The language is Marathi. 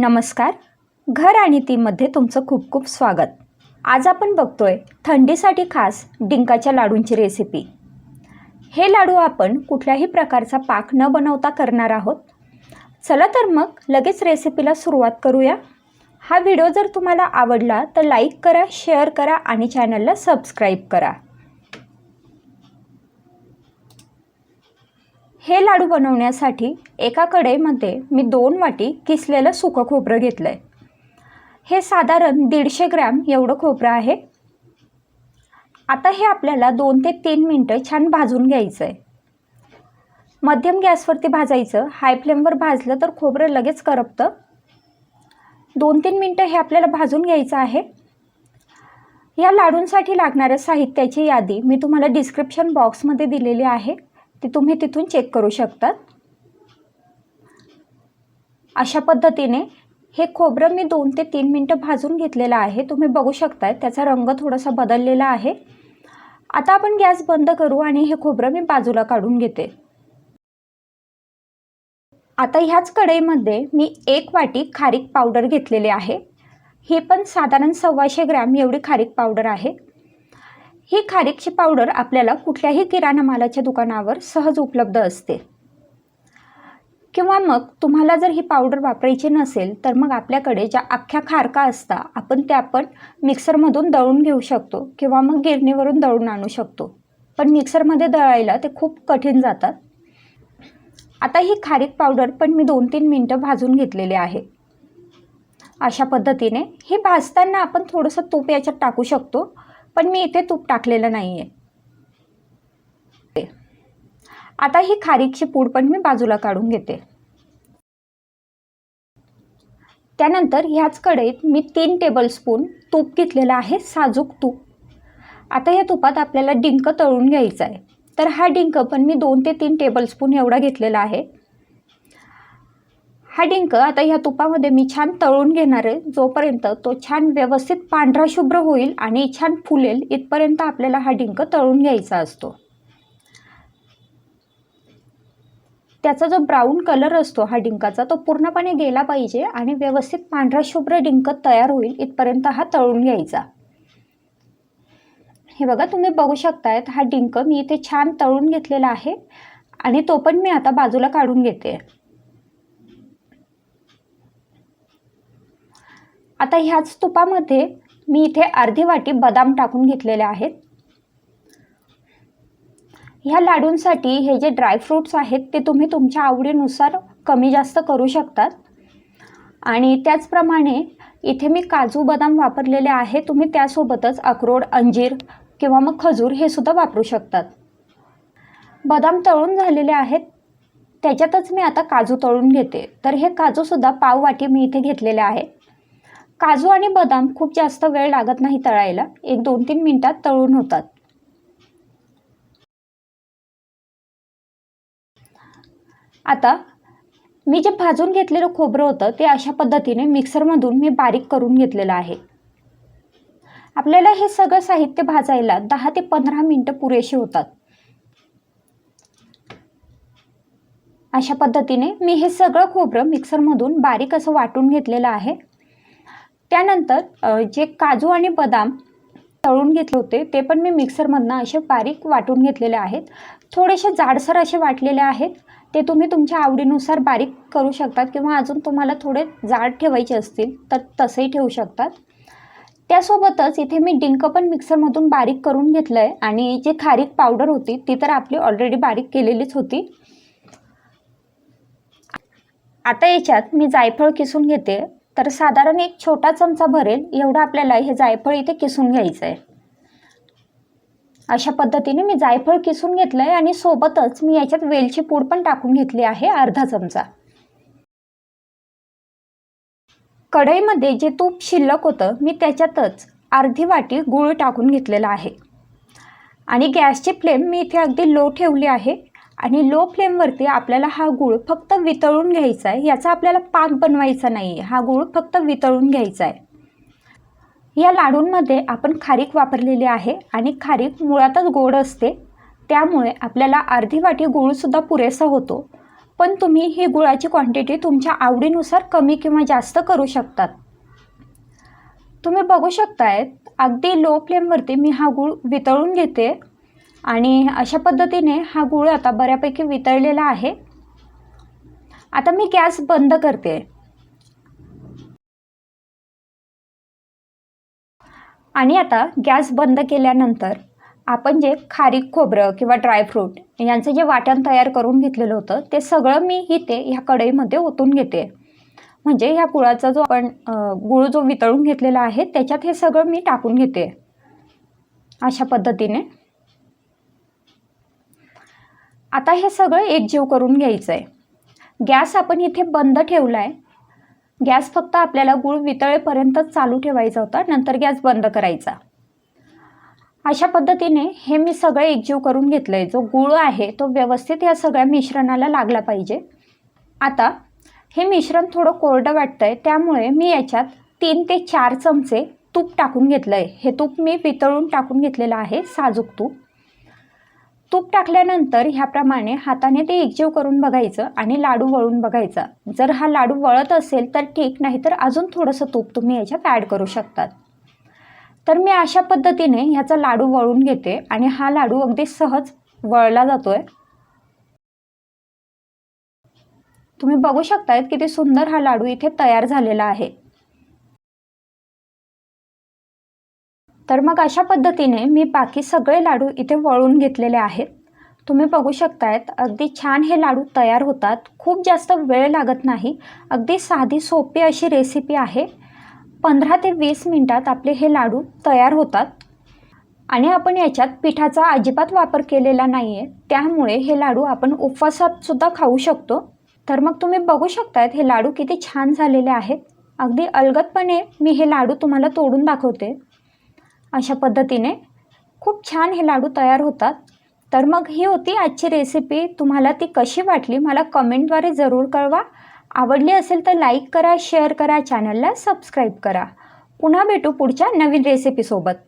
नमस्कार. घर आणि तीमध्ये तुमचं खूप खूप स्वागत. आज आपण बघतोय थंडीसाठी खास डिंकाच्या लाडूंची रेसिपी हे लाडू आपण कुठल्याही प्रकारचा पाक न बनवता करणार आहोत. चला तर मग लगेच रेसिपीला सुरुवात करूया. हा व्हिडिओ जर तुम्हाला आवडला तर लाईक करा शेअर करा आणि चॅनलला सबस्क्राईब करा. हे लाडू बनवण्यासाठी एका कडेमध्ये मी दोन वाटी किसलेलं सुकं खोबरं घेतलं आहे हे साधारण दीडशे ग्रॅम एवढं खोबरं आहे. आता हे आपल्याला दोन ते तीन मिनटं छान भाजून घ्यायचं आहे मध्यम गॅसवरती भाजायचं. हाय फ्लेमवर भाजलं तर खोबरं लगेच करपतं. दोन तीन मिनटं हे आपल्याला भाजून घ्यायचं आहे. या लाडूंसाठी लागणाऱ्या साहित्याची यादी मी तुम्हाला डिस्क्रिप्शन बॉक्समध्ये दिलेली आहे. ते तुम्ही तिथून चेक करू शकतात. अशा पद्धतीने हे खोबरं मी दोन ते तीन मिनटं भाजून घेतलेलं आहे. तुम्ही बघू शकताय त्याचा रंग थोडासा बदललेला आहे. आता आपण गॅस बंद करू आणि हे खोबरं मी बाजूला काढून घेते. आता ह्याच कढईमध्ये मी एक वाटी खारीक पावडर घेतलेली आहे. ही पण साधारण सव्वाशे ग्रॅम एवढी खारीक पावडर आहे. ही खारीकची पावडर आपल्याला कुठल्याही किराणा मालाच्या दुकानावर सहज उपलब्ध असते. किंवा मग तुम्हाला जर ही पावडर वापरायची नसेल तर मग आपल्याकडे ज्या अख्ख्या खारका असता आपण त्या आपण मिक्सरमधून दळून घेऊ शकतो किंवा मग गिरणीवरून दळून आणू शकतो. पण मिक्सरमध्ये दळायला ते खूप कठीण जातात. आता ही खारीक पावडर पण मी दोन तीन मिनटं भाजून घेतलेली आहे. अशा पद्धतीने हे भाजताना आपण थोडंसं तूप याच्यात टाकू शकतो. पण मी इथे तूप टाकलेलं नाही आहे आता ही खारीकची पूड पण मी बाजूला काढून घेते. त्यानंतर ह्याच कढईत मी तीन टेबलस्पून तूप घेतलेलं आहे साजूक तूप. आता या तुपात आपल्याला डिंक तळून घ्यायचं आहे तर हा डिंक पण मी दोन ते तीन टेबलस्पून एवढा घेतलेला आहे. हा डिंक आता ह्या तुपामध्ये मी छान तळून घेणार आहे. जोपर्यंत तो छान व्यवस्थित पांढरा शुभ्र होईल आणि छान फुलेल इथपर्यंत आपल्याला हा डिंक तळून घ्यायचा असतो. त्याचा जो ब्राऊन कलर असतो हा डिंकाचा तो पूर्णपणे गेला पाहिजे आणि व्यवस्थित पांढरा शुभ्र डिंक तयार होईल इथपर्यंत हा तळून घ्यायचा. हे बघा तुम्ही बघू शकतायत हा डिंक मी इथे छान तळून घेतलेला आहे आणि तो पण मी आता बाजूला काढून घेते. आता ह्याच तुपामध्ये मी इथे अर्धी वाटी बदाम टाकून घेतलेले आहेत. ह्या लाडूंसाठी हे जे ड्रायफ्रूट्स आहेत ते तुम्ही तुमच्या आवडीनुसार कमी जास्त करू शकतात. आणि त्याचप्रमाणे इथे मी काजू बदाम वापरलेले आहे तुम्ही त्यासोबतच अक्रोड अंजीर किंवा मग खजूर हे सुद्धा वापरू शकतात. बदाम तळून झालेले आहेत. त्याच्यातच मी आता काजू तळून घेते. तर हे काजूसुद्धा पाव वाटी मी इथे घेतलेले आहे. काजू आणि बदाम खूप जास्त वेळ लागत नाही तळायला. एक दोन तीन मिनटात तळून होतात. आता मी जे भाजून घेतलेलं खोबरं होतं ते अशा पद्धतीने मिक्सरमधून मी बारीक करून घेतलेलं आहे. आपल्याला हे सगळं साहित्य भाजायला दहा ते पंधरा मिनटं पुरेशी होतात. अशा पद्धतीने मी हे सगळं खोबरं मिक्सरमधून बारीक असं वाटून घेतलेलं आहे. त्यानंतर जे काजू आणि बदाम तळून घेतले होते ते पण मी मिक्सरमधनं असे बारीक वाटून घेतलेले आहेत. थोडेसे जाडसर असे वाटलेले आहेत. ते तुम्ही तुमच्या आवडीनुसार बारीक करू शकतात किंवा अजून तुम्हाला थोडे जाड ठेवायचे असतील तर तसेही ठेवू शकतात. त्यासोबतच इथे मी डिंक पण मिक्सरमधून बारीक करून घेतलं आहे आणि जे खारीक पावडर होती ती तर आपली ऑलरेडी बारीक केलेलीच होती. आता याच्यात मी जायफळ किसून घेते. तर साधारण एक छोटा चमचा भरेल. एवढं आपल्याला हे जायफळ इथे किसून घ्यायचं आहे अशा पद्धतीने मी जायफळ किसून घेतलं आहे आणि सोबतच मी याच्यात वेलची पूड पण टाकून घेतली आहे अर्धा चमचा. कढईमध्ये जे तूप शिल्लक होतं मी त्याच्यातच अर्धी वाटी गूळ टाकून घेतलेला आहे. आणि गॅसची फ्लेम मी इथे अगदी लो ठेवली आहे. आणि लो फ्लेमवरती आपल्याला हा गूळ फक्त वितळून घ्यायचा आहे. याचा आपल्याला पाक बनवायचा नाही आहे हा गूळ फक्त वितळून घ्यायचा आहे. या लाडूंमध्ये आपण खारीक वापरलेली आहे आणि खारीक मुळातच गोड असते. त्यामुळे आपल्याला अर्धी वाटी गूळसुद्धा पुरेसा होतो. पण तुम्ही ही गुळाची क्वांटिटी तुमच्या आवडीनुसार कमी किंवा जास्त करू शकतात. तुम्ही बघू शकतायत अगदी लो फ्लेमवरती मी हा गूळ वितळून घेते. आणि अशा पद्धतीने हा गूळ आता बऱ्यापैकी वितळलेला आहे. आता मी गॅस बंद करते. आणि आता गॅस बंद केल्यानंतर आपण जे खारीक खोबरं किंवा ड्रायफ्रूट यांचं जे वाटण तयार करून घेतलेलं होतं ते सगळं मी इथे ह्या कढईमध्ये ओतून घेते. म्हणजे ह्या गुळाचा जो आपण गुळ जो वितळून घेतलेला आहे त्याच्यात हे सगळं मी टाकून घेते. अशा पद्धतीने. आता हे सगळं एकजीव करून घ्यायचं आहे गॅस आपण इथे बंद ठेवला आहे गॅस फक्त आपल्याला गूळ वितळेपर्यंतच चालू ठेवायचा होता नंतर गॅस बंद करायचा. अशा पद्धतीने हे मी सगळं एकजीव करून घेतलं आहे जो गूळ आहे तो व्यवस्थित या सगळ्या मिश्रणाला लागला पाहिजे. आता हे मिश्रण थोडं कोरडं वाटतं आहे त्यामुळे मी याच्यात तीन ते चार चमचे तूप टाकून घेतलं आहे हे तूप मी वितळून टाकून घेतलेलं आहे साजूक तूप. तूप टाकल्यानंतर ह्याप्रमाणे हाताने ते एकजीव करून बघायचं आणि लाडू वळून बघायचा. जर हा लाडू वळत असेल तर ठीक नाही तर अजून थोडंसं तूप तुम्ही याच्यात ॲड करू शकतात. तर मी अशा पद्धतीने ह्याचा लाडू वळून घेते आणि हा लाडू अगदी सहज वळला जातो आहे तुम्ही बघू शकतायत किती सुंदर हा लाडू इथे तयार झालेला आहे. तर मग अशा पद्धतीने मी बाकी सगळे लाडू इथे वळून घेतलेले आहेत. तुम्ही बघू शकतायत अगदी छान हे लाडू तयार होतात. खूप जास्त वेळ लागत नाही. अगदी साधी सोपी अशी रेसिपी आहे. पंधरा ते वीस मिनटात आपले हे लाडू तयार होतात. आणि आपण याच्यात पिठाचा अजिबात वापर केलेला नाही आहे त्यामुळे हे लाडू आपण उपवासातसुद्धा खाऊ शकतो. तर मग तुम्ही बघू शकतायत हे लाडू किती छान झालेले आहेत. अगदी अलगदपणे मी हे लाडू तुम्हाला तोडून दाखवते. अशा पद्धतीने. खूप छान हे लाडू तयार होतात. तर मग ही होती आजची रेसिपी तुम्हाला ती कशी वाटली? मला कमेंटद्वारे जरूर कळवा. आवडली असेल तर लाईक करा शेअर करा चॅनलला सबस्क्राईब करा. पुन्हा भेटू पुढच्या नवीन रेसिपीसोबत